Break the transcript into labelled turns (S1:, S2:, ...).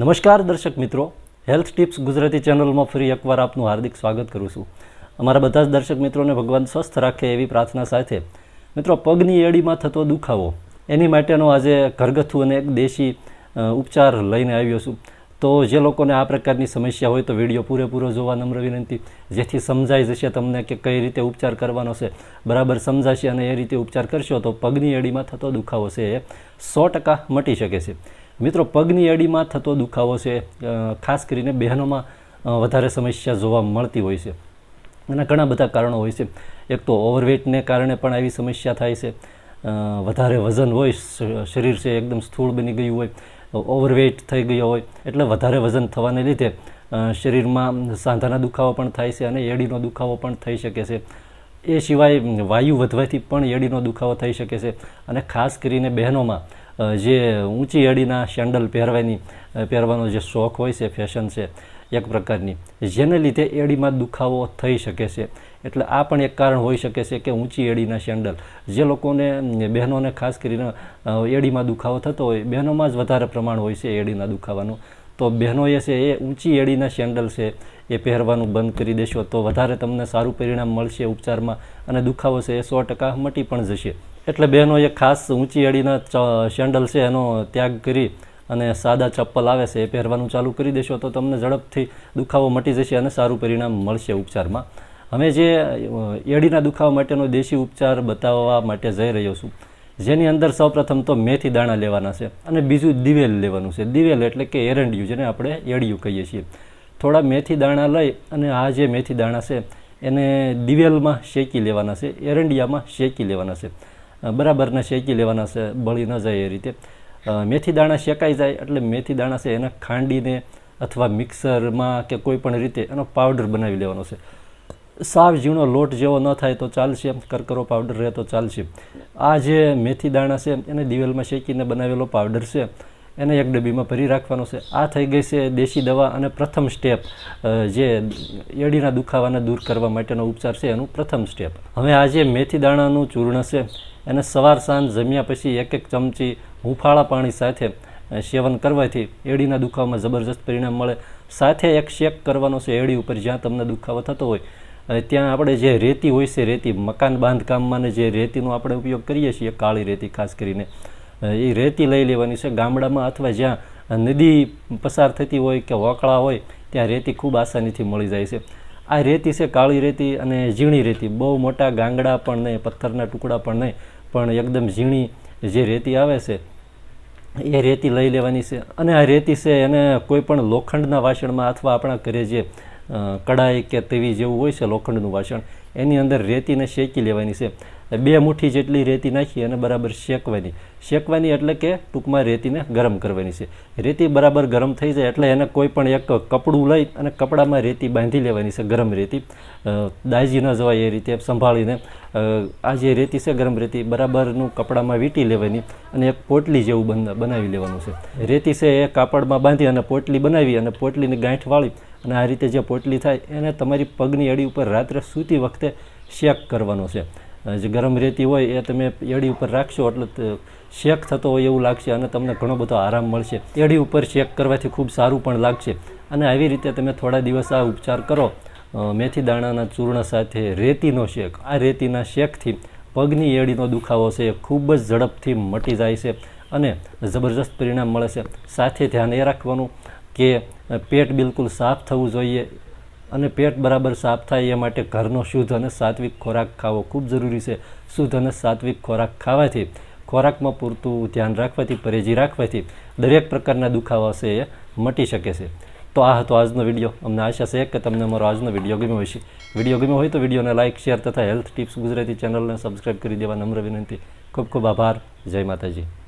S1: નમસ્કાર દર્શક મિત્રો. હેલ્થ ટિપ્સ ગુજરાતી ચેનલમાં ફરી એકવાર આપનું હાર્દિક સ્વાગત કરું છું. અમારા બધા જ દર્શક મિત્રોને ભગવાન સ્વસ્થ રાખે એવી પ્રાર્થના સાથે. મિત્રો, પગની એડીમાં થતો દુખાવો, એની માટેનો આજે ઘરગથ્થુ અને એક દેશી ઉપચાર લઈને આવ્યો છું. તો જે લોકોને આ પ્રકારની સમસ્યા હોય તો વીડિયો પૂરેપૂરો જોવા નમ્ર વિનંતી. જેથી સમજાઈ જશે તમને કે કઈ રીતે ઉપચાર કરવાનો છે. બરાબર સમજાશે અને એ રીતે ઉપચાર કરશો તો પગની એડીમાં થતો દુખાવો છે એ સો ટકા મટી શકે છે. મિત્રો, પગની એડીમાં થતો દુખાવો છે ખાસ કરીને બહેનોમાં વધારે સમસ્યા જોવા મળતી હોય છે. એના ઘણા બધા કારણો હોય છે. એક તો ઓવરવેટને કારણે પણ આવી સમસ્યા થાય છે. વધારે વજન હોય શરીર છે એકદમ સ્થૂળ બની ગયું હોય, ઓવરવેટ થઈ ગયો હોય, એટલે વધારે વજન થવાને લીધે શરીરમાં સાંધાના દુખાવો પણ થાય છે અને એડીનો દુખાવો પણ થઈ શકે છે. એ સિવાય વાયુ વધવાથી પણ એડીનો દુખાવો થઈ શકે છે. અને ખાસ કરીને બહેનોમાં જે ઊંચી એડીના સેન્ડલ પહેરવાની પહેરવાનો જે શોખ હોય છે ફેશન છે, એક પ્રકારની. જેને લીધે એડીમાં દુખાવો થઈ શકે છે. એટલે આ પણ એક કારણ હોઈ શકે છે કે ઊંચી એડીના સેન્ડલ. જે લોકોને, બહેનોને ખાસ કરીને એડીમાં દુખાવો થતો હોય, બહેનોમાં જ વધારે પ્રમાણ હોય છે એડીના દુખાવાનું. તો બહેનોએ છે એ ઊંચી એડીના સેન્ડલ છે એ પહેરવાનું બંધ કરી દેશો તો વધારે તમને સારું પરિણામ મળશે ઉપચારમાં અને દુખાવો છે એ સો ટકા મટી પણ જશે. એટલે બહેનોએ ખાસ ઊંચી એડીના ચ- સેન્ડલ છે એનો ત્યાગ કરી અને સાદા ચપ્પલ આવે છે એ પહેરવાનું ચાલુ કરી દેશો તો તમને ઝડપથી દુખાવો મટી જશે અને સારું પરિણામ મળશે ઉપચારમાં. અમે જે એડીના દુખાવા માટેનો દેશી ઉપચાર બતાવવા માટે જઈ રહ્યો છું. જેની અંદર સૌપ્રથમ તો મેથી દાણા લેવાના છે અને બીજું દિવેલ લેવાનું છે. દિવેલ એટલે કે એરંડિયું જેને આપણે એડિયું કહીએ છીએ. થોડા મેથી દાણા લઈ અને આ જે મેથી દાણા છે એને દિવેલમાં શેકી લેવાના છે, એરંડિયામાં શેકી લેવાના છે. બરાબરના શેકી લેવાના છે, બળી ન જાય એ રીતે. મેથી દાણા શેકાઈ જાય એટલે મેથી દાણા છે એને ખાંડીને અથવા મિક્સરમાં કે કોઈ પણ રીતે એનો પાવડર બનાવી લેવાનો છે. સાવ ઝીણો લોટ જેવો ન થાય તો ચાલશે, કરકરો પાવડર રહે તો ચાલશે. આ જે મેથી દાણા છે એને દિવેલમાં શેકીને બનાવેલો પાવડર છે. એને એક ડબ્બીમાં ભરી રાખવાનો છે. આ થઈ ગઈ છે દેશી દવા અને પ્રથમ સ્ટેપ જે એડીના દુખાવાને દૂર કરવા માટેનો ઉપચાર છે એનું પ્રથમ સ્ટેપ. હવે આ જે મેથી દાણાનું ચૂર્ણ છે, એને સવાર સાંજ જમ્યા પછી એક એક ચમચી હુંફાળા પાણી સાથે સેવન કરવાથી એડીના દુખાવામાં જબરજસ્ત પરિણામ મળે. સાથે એક શેક કરવાનો છે એડી ઉપર જ્યાં તમને દુખાવો થતો હોય. ત્યાં આપણે જે રેતી હોય છે, રેતી મકાન બાંધકામમાં જે રેતીનો આપણે ઉપયોગ કરીએ છીએ, કાળી રેતી ખાસ કરીને એ રેતી લઈ લેવાની છે ગામડામાં અથવા જ્યાં નદી પસાર થતી હોય કે વોકળા હોય, ત્યાં રેતી ખૂબ આસાનીથી મળી જાય છે. આ રેતી છે કાળી રેતી અને ઝીણી રેતી. બહુ મોટા ગાંગડા પણ નહીં, પથ્થરના ટુકડા પણ નહીં, પણ એકદમ ઝીણી જે રેતી આવે છે, એ રેતી લઈ લેવાની છે. અને આ રેતી છે એને કોઈ પણ લોખંડના વાસણમાં અથવા આપણા ઘરે જે કડાઈ કે તેવી જેવું હોય છે લોખંડનું વાસણ, એની અંદર રેતીને શેકી લેવાની છે. બે મુઠ્ઠી જેટલી રેતી નાખી અને બરાબર શેકવાની. શેકવાની એટલે કે ટૂંકમાં રેતીને ગરમ કરવાની છે. રેતી બરાબર ગરમ થઈ જાય એટલે એને કોઈ પણ એક કપડું લઈ અને કપડામાં રેતી બાંધી લેવાની છે, ગરમ રેતી. દાજી ન જવાય એ રીતે સંભાળીને. આ જે રેતી છે, ગરમ રેતી, બરાબરનું કપડામાં વીંટી લેવાની અને એક પોટલી જેવું બન- બનાવી લેવાનું છે. રેતી છે એ કાપડમાં બાંધી અને પોટલી બનાવી અને પોટલીની ગાંઠ વાળી અને આ રીતે જે પોટલી થાય એને તમારી પગની અડી ઉપર રાત્રે સૂતી વખતે શેક કરવાનો છે. જે ગરમ રેતી હોય એ તમે એડી ઉપર રાખશો એટલે શેક થતો હોય એવું લાગશે અને તમને ઘણો બધો આરામ મળશે. એડી ઉપર શેક કરવાથી ખૂબ સારું પણ લાગશે. અને આવી રીતે તમે થોડા દિવસ આ ઉપચાર કરો. મેથી દાણાના ચૂર્ણ સાથે રેતીનો શેક. આ રેતીના શેકથી પગની એડીનો દુખાવો છે એ ખૂબ જ ઝડપથી મટી જાય છે અને જબરજસ્ત પરિણામ મળે છે. સાથે ધ્યાન એ રાખવાનું કે પેટ બિલકુલ સાફ થવું જોઈએ. અને પેટ બરાબર સાફ થાય એ માટે ઘરનો શુદ્ધ અને સાત્વિક ખોરાક ખાવો ખૂબ જરૂરી છે. શુદ્ધ અને સાત્વિક ખોરાક ખાવાથી ખોરાકમાં પૂરતું ધ્યાન રાખવાથી, પરેજી રાખવાથી દરેક પ્રકારના દુખાવા છે એ મટી શકે છે. તો આ હતો આજનો વીડિયો. અમને આશા છે કે તમને અમારો આજનો વીડિયો ગમ્યો હશે. વીડિયો ગમ્યો હોય તો વિડીયોને લાઇક શેર તથા હેલ્થ ટિપ્સ ગુજરાતી ચેનલને સબસ્ક્રાઈબ કરી દેવા નમ્ર વિનંતી. ખૂબ ખૂબ આભાર. જય માતાજી.